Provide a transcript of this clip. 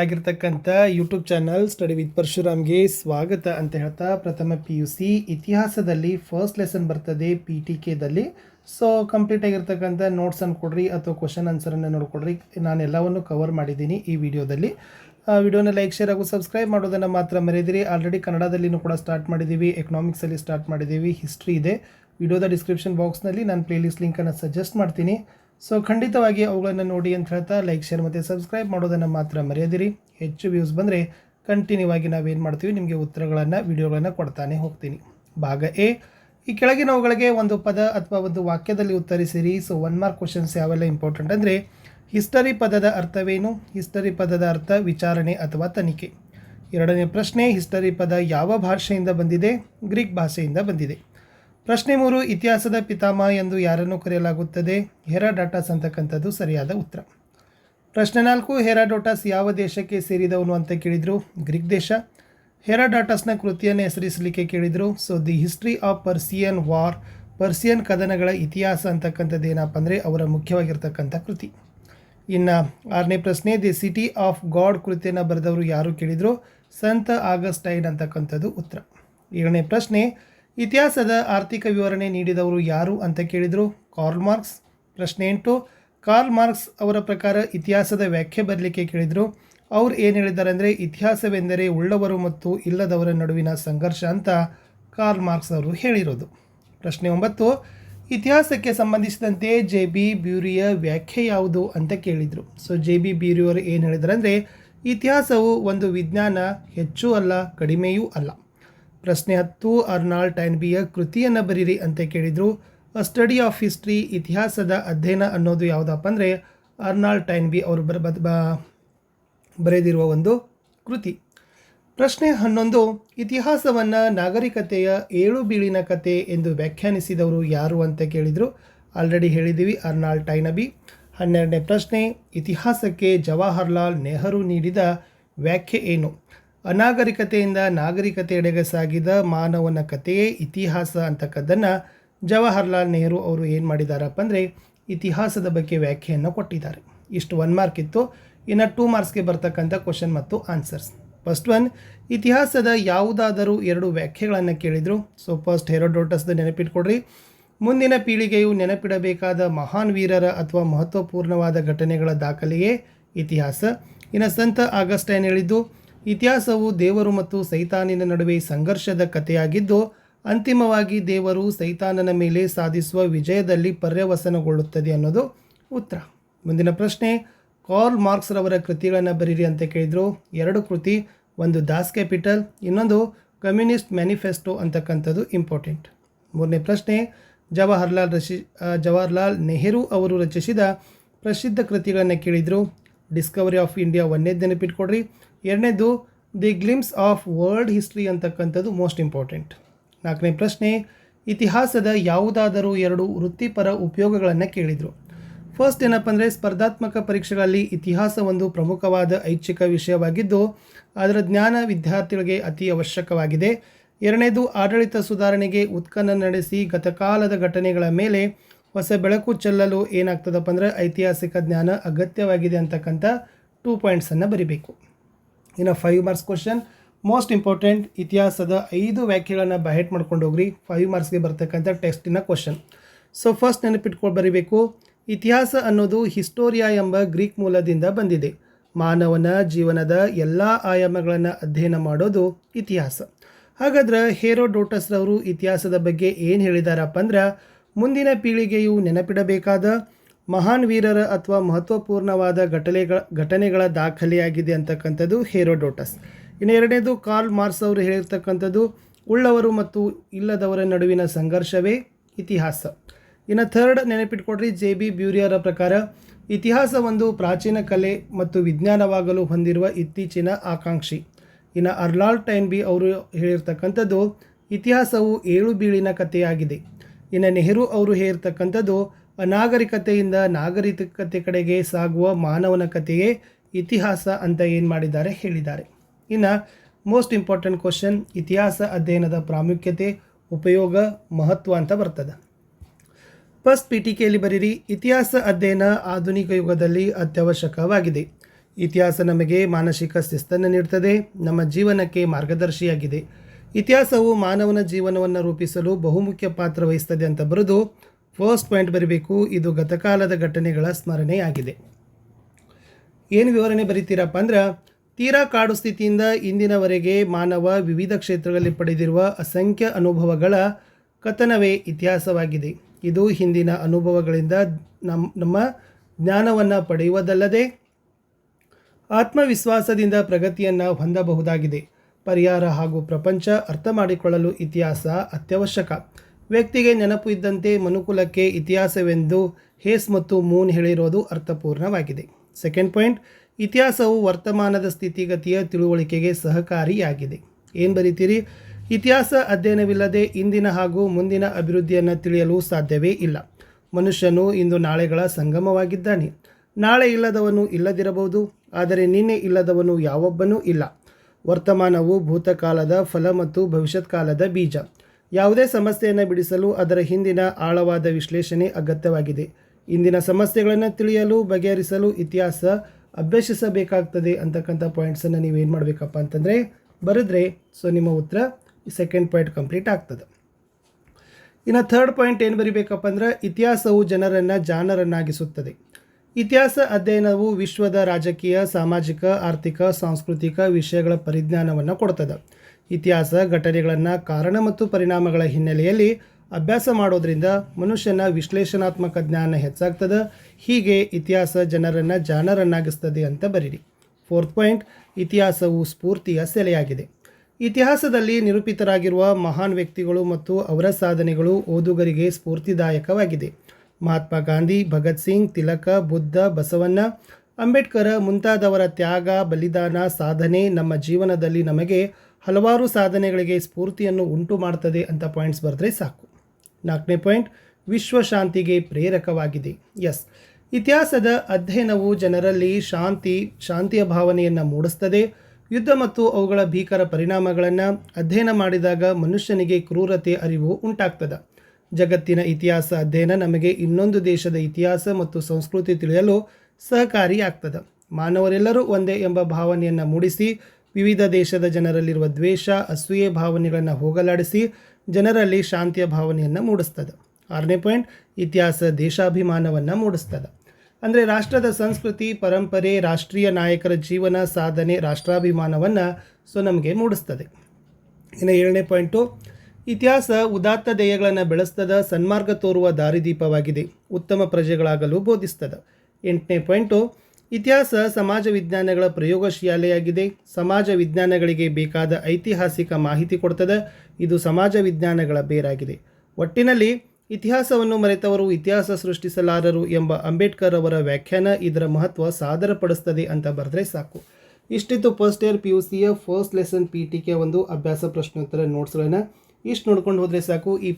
ಆಗಿರ್ತಕ್ಕಂಥ YouTube channel study with ಪರಶುರಾಮ್ಗೆ ಸ್ವಾಗತ ಅಂತ ಹೇಳ್ತಾ ಪ್ರಥಮ ಪಿ ಯು ಸಿ ಇತಿಹಾಸದಲ್ಲಿ ಫಸ್ಟ್ ಲೆಸನ್ ಬರ್ತದೆ ಪಿ ಟಿ ಕೆದಲ್ಲಿ ಸೊ ಕಂಪ್ಲೀಟ್ ಆಗಿರ್ತಕ್ಕಂಥ ನೋಟ್ಸನ್ನು ಕೊಡ್ರಿ ಅಥವಾ ಕ್ವಶನ್ ಆನ್ಸರನ್ನು ನೋಡ್ಕೊಡ್ರಿ. ನಾನು ಎಲ್ಲವನ್ನು ಕವರ್ ಮಾಡಿದ್ದೀನಿ ಈ ವಿಡಿಯೋದಲ್ಲಿ. ವಿಡಿಯೋನ ಲೈಕ್ ಶೇರ್ ಹಾಗೂ ಸಬ್ಸ್ಕ್ರೈಬ್ ಮಾಡೋದನ್ನು ಮಾತ್ರ ಮರೆಯದಿರಿ. ಆಲ್ರೆಡಿ ಕನ್ನಡದಲ್ಲಿನೂ ಕೂಡ ಸ್ಟಾರ್ಟ್ ಮಾಡಿದ್ದೀವಿ. ಎಕನಾಮಿಕ್ಸಲ್ಲಿ ಸ್ಟಾರ್ಟ್ ಮಾಡಿದ್ದೀವಿ. ಹಿಸ್ಟ್ರಿ ಇದೆ. ವಿಡಿಯೋದ ಡಿಸ್ಕ್ರಿಪ್ಷನ್ ಬಾಕ್ಸ್ನಲ್ಲಿ ನಾನು ಪ್ಲೇಲಿಸ್ಟ್ ಲಿಂಕನ್ನು ಸಜೆಸ್ಟ್ ಮಾಡ್ತೀನಿ. ಸೊ ಖಂಡಿತವಾಗಿ ಅವುಗಳನ್ನು ನೋಡಿ ಅಂತ ಹೇಳ್ತಾ ಲೈಕ್ ಶೇರ್ ಮತ್ತು ಸಬ್ಸ್ಕ್ರೈಬ್ ಮಾಡೋದನ್ನು ಮಾತ್ರ ಮರೆಯದಿರಿ. ಹೆಚ್ಚು ವ್ಯೂಸ್ ಬಂದರೆ ಕಂಟಿನ್ಯೂ ಆಗಿ ನಾವೇನು ಮಾಡ್ತೀವಿ, ನಿಮಗೆ ಉತ್ತರಗಳನ್ನು ವಿಡಿಯೋಗಳನ್ನು ಕೊಡ್ತಾನೆ ಹೋಗ್ತೀನಿ. ಭಾಗ ಎ, ಈ ಕೆಳಗಿನವುಗಳಿಗೆ ಒಂದು ಪದ ಅಥವಾ ಒಂದು ವಾಕ್ಯದಲ್ಲಿ ಉತ್ತರಿಸಿರಿ. ಸೊ ಒನ್ ಮಾರ್ಕ್ ಕ್ವಶನ್ಸ್ ಯಾವೆಲ್ಲ ಇಂಪಾರ್ಟೆಂಟ್ ಅಂದರೆ ಹಿಸ್ಟರಿ ಪದದ ಅರ್ಥವೇನು? ಹಿಸ್ಟರಿ ಪದದ ಅರ್ಥ ವಿಚಾರಣೆ ಅಥವಾ ತನಿಖೆ. ಎರಡನೇ ಪ್ರಶ್ನೆ ಹಿಸ್ಟರಿ ಪದ ಯಾವ ಭಾಷೆಯಿಂದ ಬಂದಿದೆ? ಗ್ರೀಕ್ ಭಾಷೆಯಿಂದ ಬಂದಿದೆ. ಪ್ರಶ್ನೆ ಮೂರು, ಇತಿಹಾಸದ ಪಿತಾಮಹ ಎಂದು ಯಾರನ್ನು ಕರೆಯಲಾಗುತ್ತದೆ? ಹೆರಾಡಾಟಸ್ ಅಂತಕ್ಕಂಥದ್ದು ಸರಿಯಾದ ಉತ್ತರ. ಪ್ರಶ್ನೆ ನಾಲ್ಕು, ಹೆರಾಡೋಟಸ್ ಯಾವ ದೇಶಕ್ಕೆ ಸೇರಿದವನು ಅಂತ ಕೇಳಿದರು? ಗ್ರೀಕ್ ದೇಶ. ಹೆರಾಡಾಟಸ್ನ ಕೃತಿಯನ್ನು ಹೆಸರಿಸಲಿಕ್ಕೆ ಕೇಳಿದರು? So the history of Persian war Persian ಕದನಗಳ ಇತಿಹಾಸ ಅಂತಕ್ಕಂಥದ್ದು ಏನಪ್ಪ ಅಂದರೆ ಅವರ ಮುಖ್ಯವಾಗಿರ್ತಕ್ಕಂಥ ಕೃತಿ. ಇನ್ನು ಆರನೇ ಪ್ರಶ್ನೆ ದಿ ಸಿಟಿ ಆಫ್ ಗಾಡ್ ಕೃತಿಯನ್ನು ಬರೆದವರು ಯಾರು ಕೇಳಿದರು? ಸಂತ ಆಗಸ್ಟೈನ್ ಅಂತಕ್ಕಂಥದ್ದು ಉತ್ತರ. ಏಳನೇ ಪ್ರಶ್ನೆ ಇತಿಹಾಸದ ಆರ್ಥಿಕ ವಿವರಣೆ ನೀಡಿದವರು ಯಾರು ಅಂತ ಕೇಳಿದರು ಕಾರ್ಲ್ ಮಾರ್ಕ್ಸ್. ಪ್ರಶ್ನೆ ಎಂಟು, ಕಾರ್ಲ್ ಮಾರ್ಕ್ಸ್ ಅವರ ಪ್ರಕಾರ ಇತಿಹಾಸದ ವ್ಯಾಖ್ಯೆ ಬರಲಿಕ್ಕೆ ಕೇಳಿದರು. ಅವ್ರು ಏನು ಹೇಳಿದ್ದಾರೆ ಅಂದರೆ ಇತಿಹಾಸವೆಂದರೆ ಉಳ್ಳವರು ಮತ್ತು ಇಲ್ಲದವರ ನಡುವಿನ ಸಂಘರ್ಷ ಅಂತ ಕಾರ್ಲ್ ಮಾರ್ಕ್ಸ್ ಅವರು ಹೇಳಿರೋದು. ಪ್ರಶ್ನೆ ಒಂಬತ್ತು, ಇತಿಹಾಸಕ್ಕೆ ಸಂಬಂಧಿಸಿದಂತೆ ಜೆ ಬಿ ಬ್ಯೂರಿಯ ವ್ಯಾಖ್ಯೆ ಯಾವುದು ಅಂತ ಕೇಳಿದರು. ಸೊ ಜೆ ಬಿ ಬ್ಯೂರಿಯವರು ಏನು ಹೇಳಿದ್ದಾರೆ ಅಂದರೆ ಇತಿಹಾಸವು ಒಂದು ವಿಜ್ಞಾನ ಹೆಚ್ಚು ಅಲ್ಲ, ಕಡಿಮೆಯೂ ಅಲ್ಲ. ಪ್ರಶ್ನೆ ಹತ್ತು ಅರ್ನಾಲ್ಡ್ ಟೈನ್ಬಿಯ ಕೃತಿಯನ್ನು ಬರೀರಿ ಅಂತ ಕೇಳಿದರು. ಅ ಸ್ಟಡಿ ಆಫ್ ಹಿಸ್ಟ್ರಿ ಇತಿಹಾಸದ ಅಧ್ಯಯನ ಅನ್ನೋದು ಯಾವುದಪ್ಪ ಅಂದರೆ ಅರ್ನಾಲ್ಡ್ ಟೈನ್ಬಿ ಅವರು ಬರ ಬರೆದಿರುವ ಒಂದು ಕೃತಿ. ಪ್ರಶ್ನೆ ಹನ್ನೊಂದು, ಇತಿಹಾಸವನ್ನು ನಾಗರಿಕತೆಯ ಏಳು ಬೀಳಿನ ಕತೆ ಎಂದು ವ್ಯಾಖ್ಯಾನಿಸಿದವರು ಯಾರು ಅಂತ ಕೇಳಿದರು. ಆಲ್ರೆಡಿ ಹೇಳಿದ್ದೀವಿ ಅರ್ನಾಲ್ಡ್ ಟೈನಬಿ. ಹನ್ನೆರಡನೇ ಪ್ರಶ್ನೆ, ಇತಿಹಾಸಕ್ಕೆ ಜವಾಹರ್ಲಾಲ್ ನೆಹರು ನೀಡಿದ ವ್ಯಾಖ್ಯೆ ಏನು? ಅನಾಗರಿಕತೆಯಿಂದ ನಾಗರಿಕತೆಯೆಡೆಗೆ ಸಾಗಿದ ಮಾನವನ ಕಥೆಯೇ ಇತಿಹಾಸ ಅಂತಕ್ಕದ್ದನ್ನು ಜವಾಹರ್ಲಾಲ್ ನೆಹರು ಅವರು ಏನು ಮಾಡಿದಾರಪ್ಪ ಅಂದರೆ ಇತಿಹಾಸದ ಬಗ್ಗೆ ವ್ಯಾಖ್ಯೆಯನ್ನು ಕೊಟ್ಟಿದ್ದಾರೆ. ಇಷ್ಟು ಒನ್ ಮಾರ್ಕ್ ಇತ್ತು. ಇನ್ನು ಟೂ ಮಾರ್ಕ್ಸ್ಗೆ ಬರ್ತಕ್ಕಂಥ ಕ್ವಶನ್ ಮತ್ತು ಆನ್ಸರ್ಸ್ ಫಸ್ಟ್ ಒನ್ ಇತಿಹಾಸದ ಯಾವುದಾದರೂ ಎರಡು ವ್ಯಾಖ್ಯೆಗಳನ್ನು ಕೇಳಿದರು. ಸೊ ಫಸ್ಟ್ ಹೆರೋಡೋಟಸ್ದ ನೆನಪಿಟ್ಕೊಡ್ರಿ. ಮುಂದಿನ ಪೀಳಿಗೆಯು ನೆನಪಿಡಬೇಕಾದ ಮಹಾನ್ ವೀರರ ಅಥವಾ ಮಹತ್ವಪೂರ್ಣವಾದ ಘಟನೆಗಳ ದಾಖಲೆಯೇ ಇತಿಹಾಸ. ಇನ್ನು ಸಂತ ಆಗಸ್ಟ್ ಏನು ಹೇಳಿದ್ದು ಇತಿಹಾಸವು ದೇವರು ಮತ್ತು ಸೈತಾನಿನ ನಡುವೆ ಸಂಘರ್ಷದ ಕಥೆಯಾಗಿದ್ದು, ಅಂತಿಮವಾಗಿ ದೇವರು ಸೈತಾನನ ಮೇಲೆ ಸಾಧಿಸುವ ವಿಜಯದಲ್ಲಿ ಪರ್ಯವಸನಗೊಳ್ಳುತ್ತದೆ ಅನ್ನೋದು ಉತ್ತರ. ಮುಂದಿನ ಪ್ರಶ್ನೆ, ಕಾರ್ಲ್ ಮಾರ್ಕ್ಸ್ ರವರ ಕೃತಿಗಳನ್ನು ಬರೀರಿ ಅಂತ ಕೇಳಿದರು. ಎರಡು ಕೃತಿ, ಒಂದು ದಾಸ್ ಕ್ಯಾಪಿಟಲ್, ಇನ್ನೊಂದು ಕಮ್ಯುನಿಸ್ಟ್ ಮ್ಯಾನಿಫೆಸ್ಟೋ ಅಂತಕ್ಕಂಥದ್ದು ಇಂಪಾರ್ಟೆಂಟ್. ಮೂರನೇ ಪ್ರಶ್ನೆ, ಜವಾಹರ್ಲಾಲ್ ರಶಿ ಜವಾಹರ್ಲಾಲ್ ನೆಹರು ಅವರು ರಚಿಸಿದ ಪ್ರಸಿದ್ಧ ಕೃತಿಗಳನ್ನು ಕೇಳಿದರು. ಡಿಸ್ಕವರಿ ಆಫ್ ಇಂಡಿಯಾ ಒಂದೇ ನೆನಪಿಟ್ಕೊಡ್ರಿ ಎರಡನೇದು the glimpses of world history ಅಂತಕ್ಕಂಥದ್ದು ಮೋಸ್ಟ್ ಇಂಪಾರ್ಟೆಂಟ್ ನಾಲ್ಕನೇ ಪ್ರಶ್ನೆ, ಇತಿಹಾಸದ ಯಾವುದಾದರೂ ಎರಡು ವೃತ್ತಿಪರ ಉಪಯೋಗಗಳನ್ನು ಕೇಳಿದರು? ಫಸ್ಟ್ ಏನಪ್ಪ ಅಂದರೆ, ಸ್ಪರ್ಧಾತ್ಮಕ ಪರೀಕ್ಷೆಗಳಲ್ಲಿ ಇತಿಹಾಸ ಒಂದು ಪ್ರಮುಖವಾದ ಐಚ್ಛಿಕ ವಿಷಯವಾಗಿದ್ದು, ಅದರ ಜ್ಞಾನ ವಿದ್ಯಾರ್ಥಿಗಳಿಗೆ ಅತಿ ಅವಶ್ಯಕವಾಗಿದೆ. ಎರಡನೇದು, ಆಡಳಿತ ಸುಧಾರಣೆಗೆ ಉತ್ಖನನ ನಡೆಸಿ ಗತಕಾಲದ ಘಟನೆಗಳ ಮೇಲೆ ಹೊಸ ಬೆಳಕು ಚೆಲ್ಲಲು ಏನಾಗ್ತದಪ್ಪ ಅಂದರೆ ಐತಿಹಾಸಿಕ ಜ್ಞಾನ ಅಗತ್ಯವಾಗಿದೆ ಅಂತಕ್ಕಂಥ ಟೂ ಪಾಯಿಂಟ್ಸನ್ನು ಬರಿಬೇಕು. ಇನ್ನು five marks question most important ಇತಿಹಾಸದ ಐದು ವ್ಯಾಖ್ಯೆಗಳನ್ನು ಬಹೆಟ್ ಮಾಡ್ಕೊಂಡು ಹೋಗ್ರಿ. ಫೈವ್ ಮಾರ್ಕ್ಸ್ಗೆ ಬರ್ತಕ್ಕಂಥ ಟೆಕ್ಸ್ಟಿನ ಕ್ವಶನ್ ಸೊ ಫಸ್ಟ್ ನೆನಪಿಟ್ಕೊಂಡು ಬರೀಬೇಕು. ಇತಿಹಾಸ ಅನ್ನೋದು ಹಿಸ್ಟೋರಿಯಾ ಎಂಬ ಗ್ರೀಕ್ ಮೂಲದಿಂದ ಬಂದಿದೆ. ಮಾನವನ, ಜೀವನದ ಎಲ್ಲ ಆಯಾಮಗಳನ್ನು ಅಧ್ಯಯನ ಮಾಡೋದು ಇತಿಹಾಸ. ಹಾಗಾದ್ರೆ ಹೇರೋಡೋಟಸ್ರವರು ಇತಿಹಾಸದ ಬಗ್ಗೆ ಏನು ಹೇಳಿದಾರಪ್ಪ ಅಂದ್ರೆ, ಮುಂದಿನ ಪೀಳಿಗೆಯು ನೆನಪಿಡಬೇಕಾದ ಮಹಾನ್ ವೀರರ ಅಥವಾ ಮಹತ್ವಪೂರ್ಣವಾದ ಘಟನೆಗಳ ಘಟನೆಗಳ ದಾಖಲೆಯಾಗಿದೆ ಅಂತಕ್ಕಂಥದ್ದು ಹೇರೋಡೋಟಸ್ ಇನ್ನು ಎರಡನೇದು ಕಾರ್ಲ್ ಮಾರ್ಕ್ಸ್ ಅವರು ಹೇಳಿರ್ತಕ್ಕಂಥದ್ದು, ಉಳ್ಳವರು ಮತ್ತು ಇಲ್ಲದವರ ನಡುವಿನ ಸಂಘರ್ಷವೇ ಇತಿಹಾಸ. ಇನ್ನು ಥರ್ಡ್ ನೆನಪಿಟ್ಕೊಡ್ರಿ, ಜೆ ಬಿ ಬ್ಯೂರಿಯರ ಪ್ರಕಾರ ಇತಿಹಾಸ ಒಂದು ಪ್ರಾಚೀನ ಕಲೆ ಮತ್ತು ವಿಜ್ಞಾನವಾಗಲು ಹೊಂದಿರುವ ಇತ್ತೀಚಿನ ಆಕಾಂಕ್ಷಿ. ಇನ್ನು ಅರ್ಲಾಲ್ ಟೈನ್ ಬಿ ಅವರು ಹೇಳಿರ್ತಕ್ಕಂಥದ್ದು, ಇತಿಹಾಸವು ಏಳು ಬೀಳಿನ ಕಥೆಯಾಗಿದೆ. ಇನ್ನು ನೆಹರು ಅವರು ಹೇಳಿರ್ತಕ್ಕಂಥದ್ದು ಅನಾಗರಿಕತೆಯಿಂದ ನಾಗರಿಕತೆ ಕಡೆಗೆ ಸಾಗುವ ಮಾನವನ ಕಥೆಯೇ ಇತಿಹಾಸ ಅಂತ ಏನು ಮಾಡಿದ್ದಾರೆ ಹೇಳಿದ್ದಾರೆ. ಇನ್ನು ಮೋಸ್ಟ್ ಇಂಪಾರ್ಟೆಂಟ್ ಕ್ವಶನ್ ಇತಿಹಾಸ ಅಧ್ಯಯನದ ಪ್ರಾಮುಖ್ಯತೆ, ಉಪಯೋಗ, ಮಹತ್ವ ಅಂತ ಬರ್ತದೆ. ಫಸ್ಟ್ ಪಿ ಟಿ ಕೆಯಲ್ಲಿ ಬರೀರಿ, ಇತಿಹಾಸ ಅಧ್ಯಯನ ಆಧುನಿಕ ಯುಗದಲ್ಲಿ ಅತ್ಯವಶ್ಯಕವಾಗಿದೆ. ಇತಿಹಾಸ ನಮಗೆ ಮಾನಸಿಕ ಶಿಸ್ತನ್ನು ನೀಡುತ್ತದೆ ನಮ್ಮ ಜೀವನಕ್ಕೆ ಮಾರ್ಗದರ್ಶಿಯಾಗಿದೆ. ಇತಿಹಾಸವು ಮಾನವನ ಜೀವನವನ್ನು ರೂಪಿಸಲು ಬಹುಮುಖ್ಯ ಪಾತ್ರ ವಹಿಸ್ತದೆ ಅಂತ ಬರೆದು ಫಸ್ಟ್ ಪಾಯಿಂಟ್ ಬರೀಬೇಕು. ಇದು ಗತಕಾಲದ ಘಟನೆಗಳ ಸ್ಮರಣೆಯಾಗಿದೆ. ಏನು ವಿವರಣೆ ಬರೀತೀರಪ್ಪ ಅಂದ್ರೆ, ತೀರಾ ಕಾಡು ಸ್ಥಿತಿಯಿಂದ ಇಂದಿನವರೆಗೆ ಮಾನವ ವಿವಿಧ ಕ್ಷೇತ್ರಗಳಲ್ಲಿ ಪಡೆದಿರುವ ಅಸಂಖ್ಯ ಅನುಭವಗಳ ಕಥನವೇ ಇತಿಹಾಸವಾಗಿದೆ. ಇದು ಹಿಂದಿನ ಅನುಭವಗಳಿಂದ ನಮ್ಮ ನಮ್ಮ ಜ್ಞಾನವನ್ನು ಪಡೆಯುವುದಲ್ಲದೆ ಆತ್ಮವಿಶ್ವಾಸದಿಂದ ಪ್ರಗತಿಯನ್ನು ಹೊಂದಬಹುದಾಗಿದೆ. ಪರಿಹಾರ ಹಾಗೂ ಪ್ರಪಂಚ ಅರ್ಥ ಮಾಡಿಕೊಳ್ಳಲು ಇತಿಹಾಸ ಅತ್ಯವಶ್ಯಕ. ವ್ಯಕ್ತಿಗೆ ನೆನಪು ಇದ್ದಂತೆ ಮನುಕುಲಕ್ಕೆ ಇತಿಹಾಸವೆಂದು ಹೇಸ್ ಮತ್ತು ಮೂನ್ ಹೇಳಿರೋದು ಅರ್ಥಪೂರ್ಣವಾಗಿದೆ. ಸೆಕೆಂಡ್ ಪಾಯಿಂಟ್, ಇತಿಹಾಸವು ವರ್ತಮಾನದ ಸ್ಥಿತಿಗತಿಯ ತಿಳುವಳಿಕೆಗೆ ಸಹಕಾರಿಯಾಗಿದೆ. ಏನು ಬರೀತೀರಿ? ಇತಿಹಾಸ ಅಧ್ಯಯನವಿಲ್ಲದೆ ಇಂದಿನ ಹಾಗೂ ಮುಂದಿನ ಅಭಿವೃದ್ಧಿಯನ್ನು ತಿಳಿಯಲು ಸಾಧ್ಯವೇ ಇಲ್ಲ. ಮನುಷ್ಯನು ಇಂದು ನಾಳೆಗಳ ಸಂಗಮವಾಗಿದ್ದಾನೆ. ನಾಳೆ ಇಲ್ಲದವನು ಇಲ್ಲದಿರಬಹುದು, ಆದರೆ ನಿನ್ನೆ ಇಲ್ಲದವನು ಯಾವೊಬ್ಬನೂ ಇಲ್ಲ. ವರ್ತಮಾನವು ಭೂತಕಾಲದ ಫಲ ಮತ್ತು ಭವಿಷ್ಯತ್ ಕಾಲದ ಬೀಜ. ಯಾವುದೇ ಸಮಸ್ಯೆಯನ್ನು ಬಿಡಿಸಲು ಅದರ ಹಿಂದಿನ ಆಳವಾದ ವಿಶ್ಲೇಷಣೆ ಅಗತ್ಯವಾಗಿದೆ. ಇಂದಿನ ಸಮಸ್ಯೆಗಳನ್ನು ತಿಳಿಯಲು, ಬಗೆಹರಿಸಲು ಇತಿಹಾಸ ಅಭ್ಯಸಿಸಬೇಕಾಗ್ತದೆ ಅಂತಕ್ಕಂಥ ಪಾಯಿಂಟ್ಸನ್ನು ನೀವೇನು ಮಾಡಬೇಕಪ್ಪ ಅಂತಂದರೆ, ಬರೆದ್ರೆ ಸೊ ನಿಮ್ಮ ಉತ್ತರ ಸೆಕೆಂಡ್ ಪಾಯಿಂಟ್ ಕಂಪ್ಲೀಟ್ ಆಗ್ತದೆ. ಇನ್ನು ಥರ್ಡ್ ಪಾಯಿಂಟ್ ಏನು ಬರಿಬೇಕಪ್ಪ ಅಂದ್ರೆ, ಇತಿಹಾಸವು ಜನರನ್ನು ಜಾಣರನ್ನಾಗಿಸುತ್ತದೆ. ಇತಿಹಾಸ ಅಧ್ಯಯನವು ವಿಶ್ವದ ರಾಜಕೀಯ, ಸಾಮಾಜಿಕ, ಆರ್ಥಿಕ, ಸಾಂಸ್ಕೃತಿಕ ವಿಷಯಗಳ ಪರಿಜ್ಞಾನವನ್ನು ಕೊಡ್ತದೆ. ಇತಿಹಾಸ ಘಟನೆಗಳನ್ನು ಕಾರಣ ಮತ್ತು ಪರಿಣಾಮಗಳ ಹಿನ್ನೆಲೆಯಲ್ಲಿ ಅಭ್ಯಾಸ ಮಾಡೋದರಿಂದ ಮನುಷ್ಯನ ವಿಶ್ಲೇಷಣಾತ್ಮಕ ಜ್ಞಾನ ಹೆಚ್ಚಾಗ್ತದೆ. ಹೀಗೆ ಇತಿಹಾಸ ಜನರನ್ನು ಜಾಣರನ್ನಾಗಿಸ್ತದೆ ಅಂತ ಬರೀರಿ. ಫೋರ್ತ್ ಪಾಯಿಂಟ್, ಇತಿಹಾಸವು ಸ್ಫೂರ್ತಿಯ ಸೆಲೆಯಾಗಿದೆ. ಇತಿಹಾಸದಲ್ಲಿ ನಿರೂಪಿತರಾಗಿರುವ ಮಹಾನ್ ವ್ಯಕ್ತಿಗಳು ಮತ್ತು ಅವರ ಸಾಧನೆಗಳು ಓದುಗರಿಗೆ ಸ್ಫೂರ್ತಿದಾಯಕವಾಗಿದೆ. ಮಹಾತ್ಮ ಗಾಂಧಿ, ಭಗತ್ ಸಿಂಗ್, ತಿಲಕ, ಬುದ್ಧ, ಬಸವಣ್ಣ, ಅಂಬೇಡ್ಕರ್ ಮುಂತಾದವರ ತ್ಯಾಗ, ಬಲಿದಾನ, ಸಾಧನೆ ನಮ್ಮ ಜೀವನದಲ್ಲಿ ನಮಗೆ ಹಲವಾರು ಸಾಧನೆಗಳಿಗೆ ಸ್ಫೂರ್ತಿಯನ್ನು ಉಂಟು ಮಾಡ್ತದೆ ಅಂತ ಪಾಯಿಂಟ್ಸ್ ಬರೆದ್ರೆ ಸಾಕು. ನಾಲ್ಕನೇ ಪಾಯಿಂಟ್ ವಿಶ್ವ ಶಾಂತಿಗೆ ಪ್ರೇರಕವಾಗಿದೆ. ಎಸ್ ಇತಿಹಾಸದ ಅಧ್ಯಯನವು ಜನರಲ್ಲಿ ಶಾಂತಿ, ಶಾಂತಿಯ ಭಾವನೆಯನ್ನು ಮೂಡಿಸ್ತದೆ. ಯುದ್ಧ ಮತ್ತು ಅವುಗಳ ಭೀಕರ ಪರಿಣಾಮಗಳನ್ನು ಅಧ್ಯಯನ ಮಾಡಿದಾಗ ಮನುಷ್ಯನಿಗೆ ಕ್ರೂರತೆ, ಅರಿವು ಉಂಟಾಗ್ತದೆ. ಜಗತ್ತಿನ ಇತಿಹಾಸ ಅಧ್ಯಯನ ನಮಗೆ ಇನ್ನೊಂದು ದೇಶದ ಇತಿಹಾಸ ಮತ್ತು ಸಂಸ್ಕೃತಿ ತಿಳಿಯಲು ಸಹಕಾರಿಯಾಗ್ತದೆ ಮಾನವರೆಲ್ಲರೂ ಒಂದೇ ಎಂಬ ಭಾವನೆಯನ್ನು ಮೂಡಿಸಿ, ವಿವಿಧ ದೇಶದ ಜನರಲ್ಲಿರುವ ದ್ವೇಷ, ಅಸೂಯೆ ಭಾವನೆಗಳನ್ನು ಹೋಗಲಾಡಿಸಿ ಜನರಲ್ಲಿ ಶಾಂತಿಯ ಭಾವನೆಯನ್ನು ಮೂಡಿಸ್ತದೆ. ಆರನೇ ಪಾಯಿಂಟ್, ಇತಿಹಾಸ ದೇಶಾಭಿಮಾನವನ್ನು ಮೂಡಿಸ್ತದೆ. ಅಂದರೆ ರಾಷ್ಟ್ರದ ಸಂಸ್ಕೃತಿ, ಪರಂಪರೆ, ರಾಷ್ಟ್ರೀಯ ನಾಯಕರ ಜೀವನ, ಸಾಧನೆ, ರಾಷ್ಟ್ರಾಭಿಮಾನವನ್ನು ಸೊ ನಮಗೆ ಮೂಡಿಸ್ತದೆ. ಇನ್ನು ಏಳನೇ ಪಾಯಿಂಟು ಇತಿಹಾಸ ಉದಾತ್ತ ಧ್ಯೇಯಗಳನ್ನು ಬೆಳೆಸ್ತದ ಸನ್ಮಾರ್ಗ ತೋರುವ ದಾರಿದೀಪವಾಗಿದೆ. ಉತ್ತಮ ಪ್ರಜೆಗಳಾಗಲು ಬೋಧಿಸ್ತದ. ಎಂಟನೇ ಪಾಯಿಂಟು, ಇತಿಹಾಸ ಸಮಾಜ ವಿಜ್ಞಾನಗಳ ಪ್ರಯೋಗಶಾಲೆಯಾಗಿದೆ. ಸಮಾಜ ವಿಜ್ಞಾನಗಳಿಗೆ ಬೇಕಾದ ಐತಿಹಾಸಿಕ ಮಾಹಿತಿ ಕೊಡ್ತದೆ. ಇದು ಸಮಾಜ ವಿಜ್ಞಾನಗಳ ಬೇರಾಗಿದೆ. ಒಟ್ಟಿನಲ್ಲಿ, ಇತಿಹಾಸವನ್ನು ಮರೆತವರು ಇತಿಹಾಸ ಸೃಷ್ಟಿಸಲಾರರು ಎಂಬ ಅಂಬೇಡ್ಕರ್ ಅವರ ವ್ಯಾಖ್ಯಾನ ಇದರ ಮಹತ್ವ ಸಾದರಪಡಿಸ್ತದೆ ಅಂತ ಬರೆದ್ರೆ ಸಾಕು. ಇಷ್ಟಿತ್ತು ಫಸ್ಟ್ ಇಯರ್ ಪಿ ಯು ಸಿಯ first lesson P T K ಒಂದು ಅಭ್ಯಾಸ ಪ್ರಶ್ನೋತ್ತರ ನೋಟ್ಸ್ಗಳನ್ನು ಇಷ್ಟು ನೋಡ್ಕೊಂಡು ಹೋದರೆ ಸಾಕು ಈ